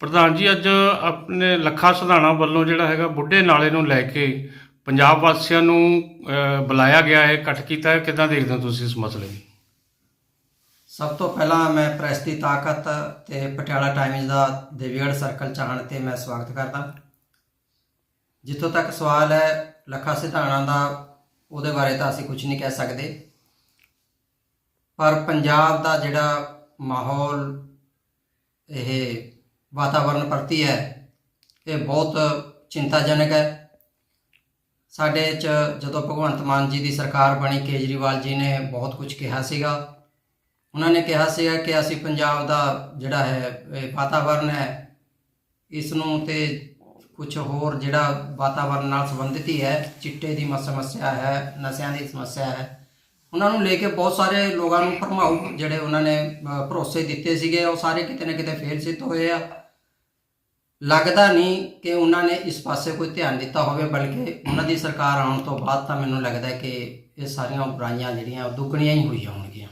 ਪ੍ਰਧਾਨ ਜੀ ਅੱਜ ਆਪਣੇ ਲੱਖਾ ਸਿਧਾਣਾ ਵੱਲੋਂ ਜਿਹੜਾ ਹੈਗਾ ਬੁੱਢੇ ਨਾਲੇ ਨੂੰ ਲੈ ਕੇ ਪੰਜਾਬ ਵਾਸੀਆਂ ਨੂੰ ਅਹ, ਬੁਲਾਇਆ ਗਿਆ ਹੈ ਇਕੱਠ ਕੀਤਾ ਹੈ। ਕਿੱਦਾਂ ਦੇਖਦੇ ਹੋ ਤੁਸੀਂ ਇਸ ਮਸਲੇ ਨੂੰ? ਸਭ ਤੋਂ ਪਹਿਲਾਂ ਮੈਂ ਪ੍ਰੈਸ ਦੀ ਤਾਕਤ ਤੇ ਪਟਿਆਲਾ ਟਾਈਮਜ਼ ਦਾ ਦੇਵੀਗੜ੍ਹ ਸਰਕਲ ਚਾਹਣ ਤੇ ਮੈਂ ਸਵਾਗਤ ਕਰਦਾ। ਜਿੱਥੋਂ ਤੱਕ ਸਵਾਲ ਹੈ ਲੱਖਾ ਸਿਧਾਣਾ ਦਾ ਉਹਦੇ ਬਾਰੇ ਤਾਂ ਅਸੀਂ ਕੁਝ ਨਹੀਂ ਕਹਿ ਸਕਦੇ। ਪਰ ਪੰਜਾਬ ਦਾ ਜਿਹੜਾ ਮਾਹੌਲ ਇਹ ਵਾਤਾਵਰਣ ਪ੍ਰਤੀ ਹੈ, ਇਹ ਬਹੁਤ ਚਿੰਤਾਜਨਕ ਹੈ। ਸਾਡੇ ਚ ਜਦੋਂ ਭਗਵੰਤ ਮਾਨ ਜੀ ਦੀ ਸਰਕਾਰ ਬਣੀ, ਕੇਜਰੀਵਾਲ ਜੀ ਨੇ ਬਹੁਤ ਕੁਝ ਕਿਹਾ ਸੀਗਾ। ਉਹਨਾਂ ਨੇ ਕਿਹਾ ਸੀਗਾ ਕਿ ਅਸੀਂ ਪੰਜਾਬ ਦਾ ਜਿਹੜਾ ਹੈ, ਇਹ ਵਾਤਾਵਰਣ ਹੈ ਇਸ ਨੂੰ ਤੇ ਕੁਝ ਹੋਰ ਜਿਹੜਾ ਵਾਤਾਵਰਣ ਨਾਲ ਸੰਬੰਧਿਤ ਹੀ ਹੈ, ਚਿੱਟੇ ਦੀ ਮ- ਸਮੱਸਿਆ ਹੈ, ਨਸ਼ਿਆਂ ਦੀ ਸਮੱਸਿਆ ਹੈ, ਉਹਨਾਂ ਨੂੰ ਲੈ ਕੇ ਬਹੁਤ ਸਾਰੇ ਲੋਕਾਂ ਨੂੰ ਭਰਮਾਊ ਜਿਹੜੇ ਉਹਨਾਂ ਨੇ ਭਰੋਸੇ ਦਿੱਤੇ ਸੀਗੇ। ਉਹ ਸਾਰੇ ਕਿਤੇ ਨਾ ਕਿਤੇ ਫੇਲ ਸਿੱਧ ਹੋਏ ਆ। ਲੱਗਦਾ ਨਹੀਂ ਕਿ ਉਹਨਾਂ ਨੇ ਇਸ ਪਾਸੇ ਕੋਈ ਧਿਆਨ ਦਿੱਤਾ ਹੋਵੇ, ਬਲਕਿ ਉਹਨਾਂ ਦੀ ਸਰਕਾਰ ਆਉਣ ਤੋਂ ਬਾਅਦ ਤਾਂ ਮੈਨੂੰ ਲੱਗਦਾ ਕਿ ਇਹ ਸਾਰੀਆਂ ਬੁਰਾਈਆਂ ਜਿਹੜੀਆਂ ਦੁੱਗਣੀਆਂ ਹੀ ਹੋਈਆਂ ਹੋਣਗੀਆਂ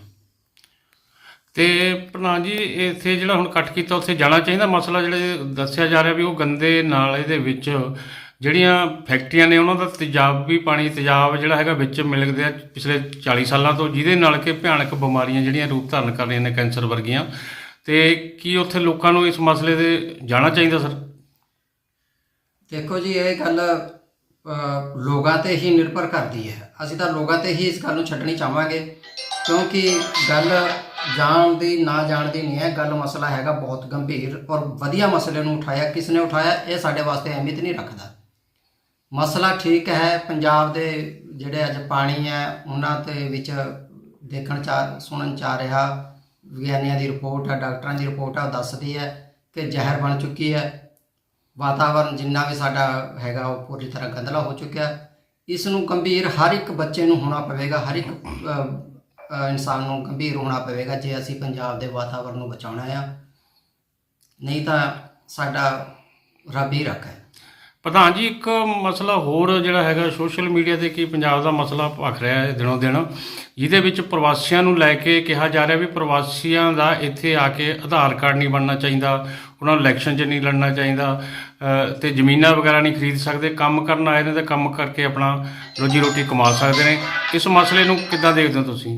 ਤੇ ਪ੍ਰਧਾਨ ਜੀ, ਇੱਥੇ ਜਿਹੜਾ ਹੁਣ ਇਕੱਠ ਕੀਤਾ, ਉੱਥੇ ਜਾਣਾ ਚਾਹੀਦਾ? ਮਸਲਾ ਜਿਹੜੇ ਦੱਸਿਆ ਜਾ ਰਿਹਾ ਵੀ ਉਹ ਗੰਦੇ ਨਾਲੇ ਦੇ ਵਿੱਚ ਜਿਹੜੀਆਂ ਫੈਕਟਰੀਆਂ ਨੇ, ਉਹਨਾਂ ਦਾ ਤੇਜ਼ਾਬੀ ਪਾਣੀ, ਤੇਜ਼ਾਬ ਜਿਹੜਾ ਹੈਗਾ ਵਿੱਚ ਮਿਲਦੇ ਆ ਪਿਛਲੇ 40 ਸਾਲਾਂ ਤੋਂ, ਜਿਹਦੇ ਨਾਲ ਕਿ ਭਿਆਨਕ ਬਿਮਾਰੀਆਂ ਜਿਹੜੀਆਂ ਰੂਪ ਧਾਰਨ ਕਰ ਰਹੀਆਂ ਨੇ ਕੈਂਸਰ ਵਰਗੀਆਂ। ਤੇ ਕੀ ਉੱਥੇ ਲੋਕਾਂ ਨੂੰ ਇਸ ਮਸਲੇ ਦੇ ਜਾਣਾ ਚਾਹੀਦਾ, ਸਰ? ਦੇਖੋ ਜੀ, ਇਹ ਗੱਲ ਲੋਕਾਂ ਤੇ ਹੀ ਨਿਰਭਰ ਕਰਦੀ ਹੈ। ਅਸੀਂ ਤਾਂ ਲੋਕਾਂ ਤੇ ਹੀ ਇਸ ਗੱਲ ਨੂੰ ਛੱਡਣੀ ਚਾਹਾਂਗੇ, ਕਿਉਂਕਿ ਗੱਲ ਜਾਣ ਦੀ, ਨਾ ਜਾਣ ਦੀ ਨਹੀਂ ਹੈ। ਗੱਲ ਮਸਲਾ ਹੈਗਾ ਬਹੁਤ ਗੰਭੀਰ ਔਰ ਵਧੀਆ ਮਸਲੇ ਨੂੰ ਉਠਾਇਆ। ਕਿਸ ਨੇ ਉਠਾਇਆ? ਇਹ ਸਾਡੇ ਵਾਸਤੇ ਅਹਿਮੀਅਤ ਨਹੀਂ ਰੱਖਦਾ। ਮਸਲਾ ਠੀਕ ਹੈ, ਪੰਜਾਬ ਦੇ ਜਿਹੜੇ ਅੱਜ ਪਾਣੀ ਹੈ, ਉਹਨਾਂ ਦੇ ਵਿੱਚ ਦੇਖਣ ਚਾ ਸੁਣਨ ਚ ਰਿਹਾ। ਵਿਗਿਆਨੀਆਂ ਦੀ ਰਿਪੋਰਟ ਹੈ, ਡਾਕਟਰਾਂ ਦੀ ਰਿਪੋਰਟ ਹੈ, ਉਹ ਦੱਸਦੀ ਹੈ ਕਿ ਜ਼ਹਿਰ ਬਣ ਚੁੱਕੀ ਹੈ। ਵਾਤਾਵਰਨ ਜਿੰਨਾ ਵੀ ਸਾਡਾ ਹੈਗਾ, ਉਹ ਪੂਰੀ ਤਰ੍ਹਾਂ ਗੰਦਲਾ ਹੋ ਚੁੱਕਿਆ। ਇਸ ਨੂੰ ਗੰਭੀਰ ਹਰ ਇੱਕ ਬੱਚੇ ਨੂੰ ਹੋਣਾ ਪਵੇਗਾ, ਹਰ ਇੱਕ ਇਨਸਾਨ ਨੂੰ ਗੰਭੀਰ ਹੋਣਾ ਪਵੇਗਾ ਜੇ ਅਸੀਂ ਪੰਜਾਬ ਦੇ ਵਾਤਾਵਰਨ ਨੂੰ ਬਚਾਉਣਾ ਆ। ਨਹੀਂ ਤਾਂ ਸਾਡਾ ਰੱਬ ਹੀ ਰੱਖਾ ਹੈ। ਪ੍ਰਧਾਨ ਜੀ ਇੱਕ ਮਸਲਾ ਹੋਰ ਜਿਹੜਾ ਹੈਗਾ ਸੋਸ਼ਲ ਮੀਡੀਆ ਤੇ ਕੀ ਪੰਜਾਬ ਦਾ ਮਸਲਾ ਭਖ ਰਿਹਾ ਹੈ ਦਿਨੋਂ ਦਿਨ ਜਿਹਦੇ ਵਿੱਚ ਪ੍ਰਵਾਸੀਆਂ ਨੂੰ ਲੈ ਕੇ ਕਿਹਾ ਜਾ ਰਿਹਾ ਵੀ ਪ੍ਰਵਾਸੀਆਂ ਦਾ ਇੱਥੇ ਆ ਕੇ ਆਧਾਰ ਕਾਰਡ ਨਹੀਂ ਬਣਨਾ ਚਾਹੀਦਾ ਉਹਨਾਂ ਨੂੰ ਇਲੈਕਸ਼ਨ 'ਚ ਨਹੀਂ ਲੜਨਾ ਚਾਹੀਦਾ ਅ, ਤੇ ਜ਼ਮੀਨਾਂ ਵਗੈਰਾ ਨਹੀਂ ਖਰੀਦ ਸਕਦੇ ਕੰਮ ਕਰਨ ਆਏ ਨੇ ਤਾਂ ਕੰਮ ਕਰਕੇ ਆਪਣਾ ਰੋਜੀ ਰੋਟੀ ਕਮਾ ਸਕਦੇ ਨੇ। ਇਸ ਮਸਲੇ ਨੂੰ ਕਿੱਦਾਂ ਦੇਖਦੇ ਹੋ ਤੁਸੀਂ?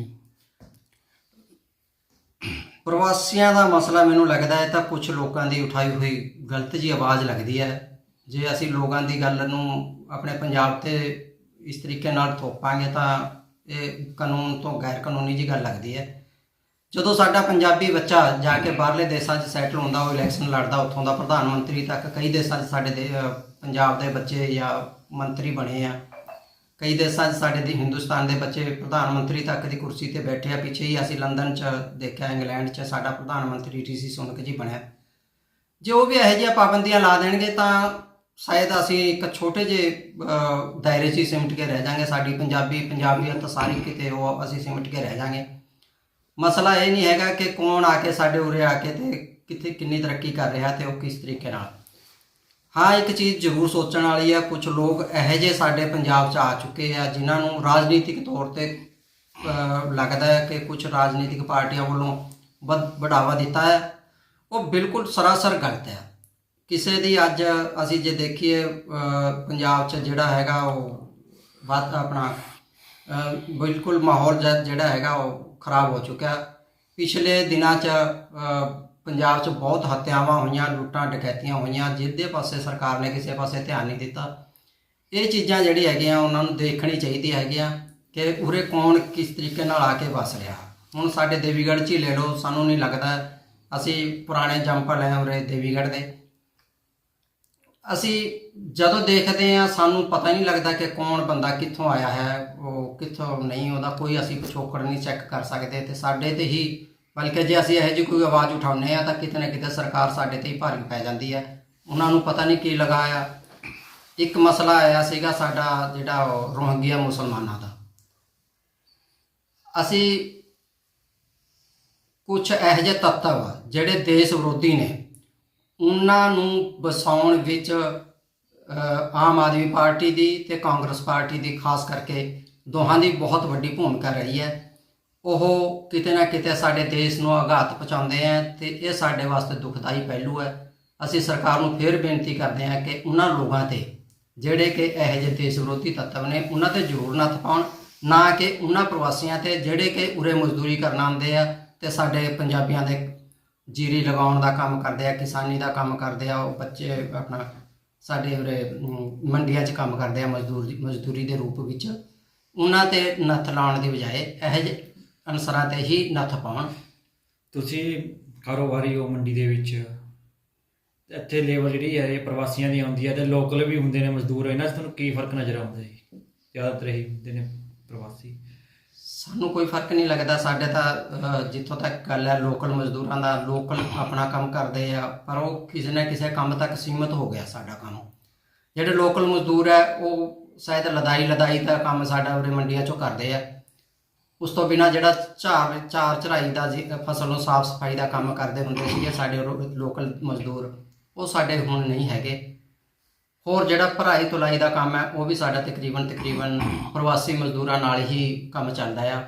ਪ੍ਰਵਾਸੀਆਂ ਦਾ ਮਸਲਾ ਮੈਨੂੰ ਲੱਗਦਾ ਹੈ ਤਾਂ ਕੁਝ ਲੋਕਾਂ ਦੀ ਉਠਾਈ ਹੋਈ ਗਲਤ ਜੀ ਆਵਾਜ਼ ਲੱਗਦੀ ਹੈ। ਜੇ ਅਸੀਂ ਲੋਕਾਂ ਦੀ ਗੱਲ ਨੂੰ ਆਪਣੇ ਪੰਜਾਬ ਤੇ ਇਸ ਤਰੀਕੇ ਨਾਲ ਥੋਪਾਂਗੇ ਤਾਂ ਇਹ ਕਾਨੂੰਨ ਤੋਂ ਗੈਰ ਕਾਨੂੰਨੀ ਜੀ ਗੱਲ ਲੱਗਦੀ ਹੈ। ਜਦੋਂ ਸਾਡਾ ਪੰਜਾਬੀ ਬੱਚਾ ਜਾ ਕੇ ਬਾਹਰਲੇ ਦੇਸ਼ਾਂ 'ਚ ਸੈਟਲ ਹੁੰਦਾ, ਉਹ ਇਲੈਕਸ਼ਨ ਲੜਦਾ, ਉੱਥੋਂ ਦਾ ਪ੍ਰਧਾਨ ਮੰਤਰੀ ਤੱਕ ਕਈ ਦੇਸ਼ਾਂ 'ਚ ਸਾਡੇ ਦੇ ਪੰਜਾਬ ਦੇ ਬੱਚੇ ਜਾਂ ਮੰਤਰੀ ਬਣੇ ਆ। ਕਈ ਦੇਸ਼ਾਂ 'ਚ ਸਾਡੇ ਦੇ ਹਿੰਦੁਸਤਾਨ ਦੇ ਬੱਚੇ ਪ੍ਰਧਾਨ ਮੰਤਰੀ ਤੱਕ ਦੀ ਕੁਰਸੀ ਤੇ ਬੈਠੇ ਆ। ਪਿੱਛੇ ਹੀ ਅਸੀਂ ਲੰਡਨ 'ਚ ਦੇਖਿਆ, ਇੰਗਲੈਂਡ 'ਚ ਸਾਡਾ ਪ੍ਰਧਾਨ ਮੰਤਰੀ ਰੀਸੀ ਸੁਨਕ ਜੀ ਬਣਿਆ। ਜੇ ਉਹ ਵੀ ਇਹੋ ਜਿਹੀਆਂ ਪਾਬੰਦੀਆਂ ਲਾ ਦੇਣਗੇ ਤਾਂ ਸ਼ਾਇਦ ਅਸੀਂ ਇੱਕ ਛੋਟੇ ਜਿਹੇ ਦਾਇਰੇ 'ਚ ਹੀ ਸਿਮਟ ਕੇ ਰਹਿ ਜਾਾਂਗੇ। ਸਾਡੀ ਪੰਜਾਬੀ ਪੰਜਾਬੀਅਤ ਸਾਰੀ ਕਿਤੇ ਉਹ ਅਸੀਂ ਸਿਮਟ ਕੇ ਰਹਿ ਜਾਾਂਗੇ। ਮਸਲਾ ਇਹ ਨਹੀਂ ਹੈਗਾ ਕਿ ਕੌਣ ਆ ਕੇ ਸਾਡੇ ਉਰੇ ਆ ਕੇ ਤੇ ਕਿੱਥੇ ਕਿੰਨੀ ਤਰੱਕੀ ਕਰ ਰਿਹਾ ਤੇ ਉਹ ਕਿਸ ਤਰੀਕੇ ਨਾਲ। ਹਾਂ, ਇੱਕ ਚੀਜ਼ ਜ਼ਰੂਰ ਸੋਚਣ ਵਾਲੀ ਆ ਕੁਝ ਲੋਕ ਇਹੋ ਜਿਹੇ ਸਾਡੇ ਪੰਜਾਬ 'ਚ ਆ ਚੁੱਕੇ ਆ, ਜਿਨ੍ਹਾਂ ਨੂੰ ਰਾਜਨੀਤਿਕ ਤੌਰ ਤੇ ਲੱਗਦਾ ਹੈ ਕਿ ਕੁਝ ਰਾਜਨੀਤਿਕ ਪਾਰਟੀਆਂ ਵੱਲੋਂ ਵਧ- ਵਧਾਵਾ ਦਿੱਤਾ ਹੈ। ਉਹ ਬਿਲਕੁਲ ਸਰਾਸਰ ਗਲਤ ਹੈ। ਕਿਸੇ ਦੀ ਅੱਜ ਅਸੀਂ ਜੇ ਦੇਖੀਏ ਪੰਜਾਬ 'ਚ ਜਿਹੜਾ ਹੈਗਾ ਉਹ ਬਾਤ ਆਪਣਾ ਬਿਲਕੁਲ ਮਾਹੌਲ ਜ- ਜਿਹੜਾ ਹੈਗਾ ਉਹ ਖਰਾਬ ਹੋ ਚੁੱਕਿਆ। ਪਿਛਲੇ ਦਿਨਾਂ 'ਚ ਪੰਜਾਬ 'ਚ ਬਹੁਤ ਹੱਤਿਆਵਾਂ ਹੋਈਆਂ, ਲੁੱਟਾਂ ਡਕੈਤੀਆਂ ਹੋਈਆਂ, ਜਿਹਦੇ ਪਾਸੇ ਸਰਕਾਰ ਨੇ ਕਿਸੇ ਪਾਸੇ ਧਿਆਨ ਨਹੀਂ ਦਿੱਤਾ। ਇਹ ਚੀਜ਼ਾਂ ਜਿਹੜੀ ਹੈਗੀਆਂ, ਉਹਨਾਂ ਨੂੰ ਦੇਖਣੀ ਚਾਹੀਦੀ ਹੈਗੀਆਂ ਕਿ ਉਰੇ ਕੌਣ ਕਿਸ ਤਰੀਕੇ ਨਾਲ ਆ ਕੇ ਵਸ ਰਿਹਾ। ਹੁਣ ਸਾਡੇ ਦੇਵੀਗੜ੍ਹ 'ਚ ਹੀ ਲੈ ਲਓ ਸਾਨੂੰ ਨਹੀਂ ਲੱਗਦਾ, ਅਸੀਂ ਪੁਰਾਣੇ ਜੰਪਰ ਹੈ ਉਰੇ ਦੇਵੀਗੜ੍ਹ ਦੇ। ਅਸੀਂ ਜਦੋਂ ਦੇਖਦੇ ਆ ਸਾਨੂੰ ਪਤਾ ਨਹੀਂ ਲੱਗਦਾ ਕਿ ਕੌਣ ਬੰਦਾ ਕਿੱਥੋਂ ਆਇਆ ਹੈ, ਉਹ ਕਿੱਥੋਂ ਨਹੀਂ ਉਹਦਾ ਕੋਈ ਅਸੀਂ ਪਿਛੋਕੜ ਨਹੀਂ ਚੈੱਕ ਕਰ ਸਕਦੇ ਤੇ ਸਾਡੇ ਤੇ ਹੀ, ਬਲਕਿ ਜੇ ਅਸੀਂ ਇਹੋ ਜਿਹੀ ਕੋਈ ਆਵਾਜ਼ ਉਠਾਉਂਦੇ ਆ ਤਾਂ ਕਿਤੇ ਨਾ ਕਿਤੇ ਸਰਕਾਰ ਸਾਡੇ ਤੇ ਹੀ ਭਾਰੀ ਪੈ ਜਾਂਦੀ ਹੈ। ਉਹਨਾਂ ਨੂੰ ਪਤਾ ਨਹੀਂ ਕੀ ਲਗਾਇਆ ਇੱਕ ਮਸਲਾ ਆਇਆ ਸੀਗਾ ਸਾਡਾ ਜਿਹੜਾ ਉਹ ਰੋਹਿੰਗਿਆ ਮੁਸਲਮਾਨਾਂ ਦਾ। ਅਸੀਂ ਕੁਝ ਇਹੋ ਜਿਹੇ ਤੱਤਵ ਜਿਹੜੇ ਦੇਸ਼ ਵਿਰੋਧੀ ਨੇ ਉਹਨਾਂ ਨੂੰ ਵਸਾਉਣ ਵਿੱਚ ਆਮ ਆਦਮੀ ਪਾਰਟੀ ਦੀ ਤੇ ਕਾਂਗਰਸ ਪਾਰਟੀ ਦੀ ਖਾਸ ਕਰਕੇ ਦੋਹਾਂ ਦੀ ਬਹੁਤ ਵੱਡੀ ਭੂਮਿਕਾ ਰਹੀ ਹੈ। ਉਹ ਕਿਤੇ ਨਾ ਕਿਤੇ ਸਾਡੇ ਦੇਸ਼ ਨੂੰ ਆਘਾਤ ਪਹੁੰਚਾਉਂਦੇ ਆ ਤੇ ਇਹ ਸਾਡੇ ਵਾਸਤੇ ਦੁਖਦਾਈ ਪਹਿਲੂ ਹੈ। ਅਸੀਂ ਸਰਕਾਰ ਨੂੰ ਫੇਰ ਬੇਨਤੀ ਕਰਦੇ ਹਾਂ ਕਿ ਉਹਨਾਂ ਲੋਕਾਂ ਤੇ ਜਿਹੜੇ ਕਿ ਇਹੋ ਜਿਹੇ ਦੇਸ਼ ਵਿਰੋਧੀ ਤੱਤਵ ਨੇ, ਉਹਨਾਂ ਤੇ ਜ਼ਰੂਰ ਨੱਥ ਪਾਉਣ ਨਾ ਕਿ ਉਹਨਾਂ ਪ੍ਰਵਾਸੀਆਂ ਤੇ ਜਿਹੜੇ ਕਿ ਉਰੇ ਮਜ਼ਦੂਰੀ ਕਰਨ ਆਉਂਦੇ ਆ ਤੇ ਸਾਡੇ ਪੰਜਾਬੀਆਂ ਦੇ ਜੀਰੀ ਲਗਾਉਣ ਦਾ ਕੰਮ ਕਰਦੇ ਆ, ਕਿਸਾਨੀ ਦਾ ਕੰਮ ਕਰਦੇ ਆ, ਉਹ ਬੱਚੇ ਆਪਣਾ ਸਾਡੇ ਉਰੇ ਮੰਡੀਆਂ 'ਚ ਕੰਮ ਕਰਦੇ ਆ ਮਜ਼ਦੂਰ, ਮਜ਼ਦੂਰੀ ਦੇ ਰੂਪ ਵਿੱਚ। ਉਹਨਾਂ ਤੇ ਨੱਥ ਲਾਉਣ ਦੀ ਬਜਾਏ ਇਹੋ ਜਿਹੇ ਅਨਸਰਾਂ ਤੇ ਹੀ ਨੱਥ ਪਾਉਣ। ਤੁਸੀਂ ਕਾਰੋਬਾਰੀ ਹੋ ਮੰਡੀ ਦੇ ਵਿੱਚ, ਇੱਥੇ ਲੇਬਰ ਜਿਹੜੀ ਹੈ, ਇਹ ਪ੍ਰਵਾਸੀਆਂ ਦੀ ਆਉਂਦੀ ਹੈ ਤੇ ਲੋਕਲ ਵੀ ਹੁੰਦੇ ਨੇ ਮਜ਼ਦੂਰ, ਇਹਨਾਂ 'ਚ ਤੁਹਾਨੂੰ ਕੀ ਫ਼ਰਕ ਨਜ਼ਰ ਆਉਂਦਾ ਜੀ? ਜ਼ਿਆਦਾਤਰ ਇਹ ਹੁੰਦੇ ਨੇ ਪ੍ਰਵਾਸੀ। ਸਾਨੂੰ ਕੋਈ ਫ਼ਰਕ ਨਹੀਂ ਲੱਗਦਾ। ਸਾਡੇ ਤਾਂ ਜਿੱਥੋਂ ਤੱਕ ਗੱਲ ਹੈ, ਲੋਕਲ ਮਜ਼ਦੂਰਾਂ ਦਾ, ਲੋਕਲ ਆਪਣਾ ਕੰਮ ਕਰਦੇ ਆ, ਪਰ ਉਹ ਕਿਸੇ ਨਾ ਕਿਸੇ ਕੰਮ ਤੱਕ ਸੀਮਤ ਹੋ ਗਿਆ ਸਾਡਾ ਕੰਮ। ਜਿਹੜੇ ਲੋਕਲ ਮਜ਼ਦੂਰ ਹੈ, ਉਹ ਸ਼ਾਇਦ ਲਦਾਈ ਲਦਾਈ ਦਾ ਕੰਮ ਸਾਡਾ ਉਰੇ ਮੰਡੀਆਂ 'ਚੋਂ ਕਰਦੇ ਆ। ਉਸ ਤੋਂ ਬਿਨਾ ਜਿਹੜਾ ਝਾਰ ਚਾਰ ਚੜਾਈ ਦਾ ਜੀ- ਫਸਲ ਨੂੰ ਸਾਫ਼ ਸਫ਼ਾਈ ਦਾ ਕੰਮ ਕਰਦੇ ਹੁੰਦੇ ਸੀਗੇ ਸਾਡੇ ਰੋ- ਲੋਕਲ ਮਜ਼ਦੂਰ, ਉਹ ਸਾਡੇ ਹੁਣ ਨਹੀਂ ਹੈਗੇ। ਹੋਰ ਜਿਹੜਾ ਭਰਾਈ ਤੁਲਾਈ ਦਾ ਕੰਮ ਹੈ, ਉਹ ਵੀ ਸਾਡਾ ਤਕਰੀਬਨ ਤਕਰੀਬਨ ਪ੍ਰਵਾਸੀ ਮਜ਼ਦੂਰਾਂ ਨਾਲ ਹੀ ਕੰਮ ਚੱਲਦਾ ਆ।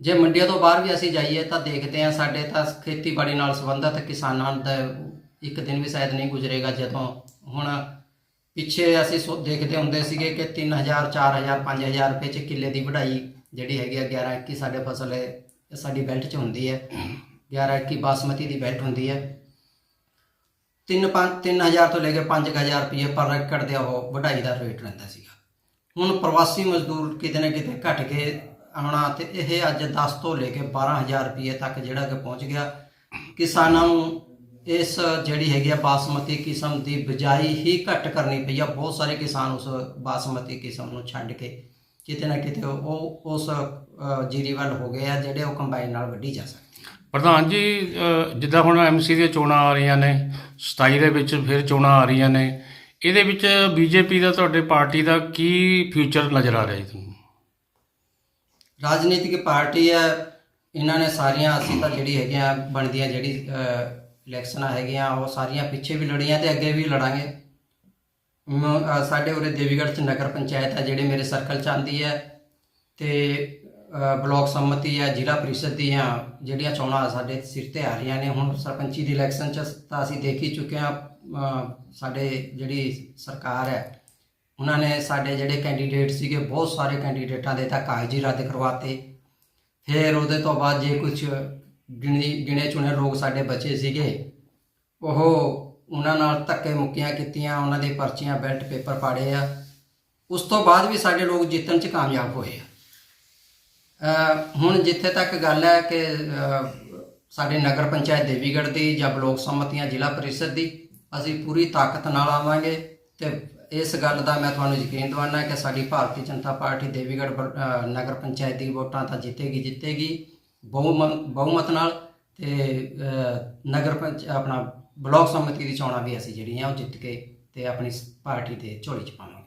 ਜੇ ਮੰਡੀਆਂ ਤੋਂ ਬਾਹਰ ਵੀ ਅਸੀਂ ਜਾਈਏ ਤਾਂ ਦੇਖਦੇ ਹਾਂ ਸਾਡੇ ਤਾਂ ਖੇਤੀਬਾੜੀ ਨਾਲ ਸੰਬੰਧਿਤ ਕਿਸਾਨਾਂ ਦਾ ਇੱਕ ਦਿਨ ਵੀ ਸ਼ਾਇਦ ਨਹੀਂ ਗੁਜ਼ਰੇਗਾ ਜਦੋਂ ਹੁਣ ਪਿੱਛੇ ਅਸੀਂ ਸੋ- ਦੇਖਦੇ ਹੁੰਦੇ ਸੀਗੇ ਕਿ 3000 4000 5000 ਰੁਪਏ ਚ ਕਿੱਲੇ ਦੀ ਵਢਾਈ ਜਿਹੜੀ ਹੈਗੀ ਆ 11 21 ਸਾਡੇ ਫਸਲ ਹੈ, ਸਾਡੀ ਬੈਲਟ ਚ ਹੁੰਦੀ ਹੈ। 11 21 ਬਾਸਮਤੀ ਦੀ ਬੈਲਟ ਹੁੰਦੀ ਹੈ। ਤਿੰਨ ਪੰਜ 3000 ਤੋਂ ਲੈ ਕੇ 5000 ਰੁਪਏ ਪਰ ਏਕੜ ਦੇ ਉਹ ਵਢਾਈ ਦਾ ਰੇਟ ਰਹਿੰਦਾ ਸੀਗਾ। ਹੁਣ ਪ੍ਰਵਾਸੀ ਮਜ਼ਦੂਰ ਕਿਤੇ ਨਾ ਕਿਤੇ ਘਟ ਕੇ ਆਉਣਾ ਤੇ ਇਹ ਅੱਜ 10 ਤੋਂ ਲੈ ਕੇ 12000 ਰੁਪਏ ਤੱਕ ਜਿਹੜਾ ਕਿ ਪਹੁੰਚ ਗਿਆ। ਕਿਸਾਨਾਂ ਨੂੰ ਇਸ ਜਿਹੜੀ ਹੈਗੀ ਆ ਬਾਸਮਤੀ ਕਿਸਮ ਦੀ ਬਜਾਈ ਹੀ ਘੱਟ ਕਰਨੀ ਪਈ ਆ। ਬਹੁਤ ਸਾਰੇ ਕਿਸਾਨ ਉਸ ਬਾਸਮਤੀ ਕਿਸਮ ਨੂੰ ਛੱਡ ਕੇ ਕਿਤੇ ਨਾ ਕਿਤੇ ਉਹ ਉਸ ਜੀਰੀ ਵੱਲ ਹੋ ਗਏ ਆ, ਜਿਹੜੇ ਉਹ ਕੰਬਾਈਨ ਨਾਲ ਵੱਢੀ ਜਾ ਸਕਦੇ। ਪ੍ਰਧਾਨ ਜੀ ਜਿੱਦਾਂ ਹੁਣ ਐਮਸੀ ਦੀਆਂ ਚੋਣਾਂ ਆ ਰਹੀਆਂ ਨੇ 27 ਦੇ ਵਿੱਚ ਫਿਰ ਚੋਣਾਂ ਆ ਰਹੀਆਂ ਨੇ, ਇਹਦੇ ਵਿੱਚ ਬੀਜੇਪੀ ਦਾ ਤੁਹਾਡੇ ਪਾਰਟੀ ਦਾ ਕੀ ਫਿਊਚਰ ਨਜ਼ਰ ਆ ਰਿਹਾ ਜੀ ਤੁਹਾਨੂੰ? ਰਾਜਨੀਤਿਕ ਪਾਰਟੀ ਹੈ, ਇਹਨਾਂ ਨੇ ਸਾਰੀਆਂ ਅਸੀਂ ਤਾਂ ਜਿਹੜੀ ਹੈਗੀਆਂ, ਬਣਦੀਆਂ ਜਿਹੜੀ ਇਲੈਕਸ਼ਨਾਂ ਹੈਗੀਆਂ, ਉਹ ਸਾਰੀਆਂ ਪਿੱਛੇ ਵੀ ਲੜੀਆਂ ਤੇ ਅੱਗੇ ਵੀ ਲੜਾਂਗੇ। ਸਾਡੇ ਉਰੇ ਦੇਵੀਗੜ੍ਹ ਚ ਨਗਰ ਪੰਚਾਇਤ ਹੈ ਜਿਹੜੇ ਮੇਰੇ ਸਰਕਲ ਚ ਆਉਂਦੀ ਹੈ, ਤੇ ਬਲਾਕ ਸੰਮਤੀ ਹੈ ਜ਼ਿਲ੍ਹਾ ਪ੍ਰੀਸ਼ਦ ਦੀਆਂ ਜਿਹੜੀਆਂ ਚੋਣਾਂ ਸਾਡੇ ਸਿਰ ਤੇ ਆ ਰਹੀਆਂ ਨੇ, ਹੁਣ ਸਰਪੰਚੀ ਦੀ ਇਲੈਕਸ਼ਨ ਚ ਤਾਂ ਅਸੀਂ ਦੇਖ ਹੀ ਚੁੱਕੇ ਹਾਂ ਸਾਡੇ ਜਿਹੜੀ ਸਰਕਾਰ ਹੈ, ਉਹਨਾਂ ਨੇ ਸਾਡੇ ਜਿਹੜੇ ਕੈਂਡੀਡੇਟ ਸੀਗੇ, ਬਹੁਤ ਸਾਰੇ ਕੈਂਡੀਡੇਟਾਂ ਦੇ ਤਾਂ ਕਾਗਜ਼ੀ ਰੱਦ ਕਰਵਾਤੇ। ਫਿਰ ਉਹਦੇ ਤੋਂ ਬਾਅਦ ਜੇ ਕੁਝ ਗਿਣੇ ਗਿਣੇ ਚੁਣੇ ਲੋਕ ਸਾਡੇ ਬਚੇ ਸੀਗੇ, ਉਹ ਉਹਨਾਂ ਨਾਲ ਧੱਕੇ ਮੁੱਕੀਆਂ ਕੀਤੀਆਂ, ਉਹਨਾਂ ਦੇ ਪਰਚੀਆਂ, ਬੈਲਟ ਪੇਪਰ ਪਾੜੇ ਆ। ਉਸ ਤੋਂ ਬਾਅਦ ਵੀ ਸਾਡੇ ਲੋਕ ਜਿੱਤਣ 'ਚ ਕਾਮਯਾਬ ਹੋਏ ਆ। ਹੁਣ ਜਿੱਥੇ ਤੱਕ ਗੱਲ ਹੈ ਕਿ ਅਹ, ਸਾਡੇ ਨਗਰ ਪੰਚਾਇਤ ਦੇਵੀਗੜ੍ਹ ਦੀ ਜਾਂ ਬਲੋਕ ਸੰਮਤੀਆਂ ਜ਼ਿਲ੍ਹਾ ਪਰਿਸ਼ਦ ਦੀ ਅਸੀਂ ਪੂਰੀ ਤਾਕਤ ਨਾਲ ਆਵਾਂਗੇ ਤੇ ਇਸ ਗੱਲ ਦਾ ਮੈਂ ਤੁਹਾਨੂੰ ਯਕੀਨ ਦਿਵਾਉਣਾ ਕਿ ਸਾਡੀ ਭਾਰਤੀ ਜਨਤਾ ਪਾਰਟੀ ਦੇਵੀਗੜ੍ਹ ਬ- ਨਗਰ ਪੰਚਾਇਤ ਦੀ ਵੋਟਾਂ ਤਾਂ ਜਿੱਤੇਗੀ ਜਿੱਤੇਗੀ ਬਹੁਮਤ ਬਹੁਮਤ ਨਾਲ ਤੇ ਨਗਰ ਪੰਚ ਆਪਣਾ ਬਲਾਕ ਸੰਮਤੀ ਦੀ ਚੋਣਾਂ ਵੀ ਅਸੀਂ ਜਿਹੜੀਆਂ ਉਹ ਜਿੱਤ ਕੇ ਤੇ ਆਪਣੀ ਪਾਰਟੀ ਦੇ ਝੋਲੀ ਚ ਪਾਵਾਂਗੇ।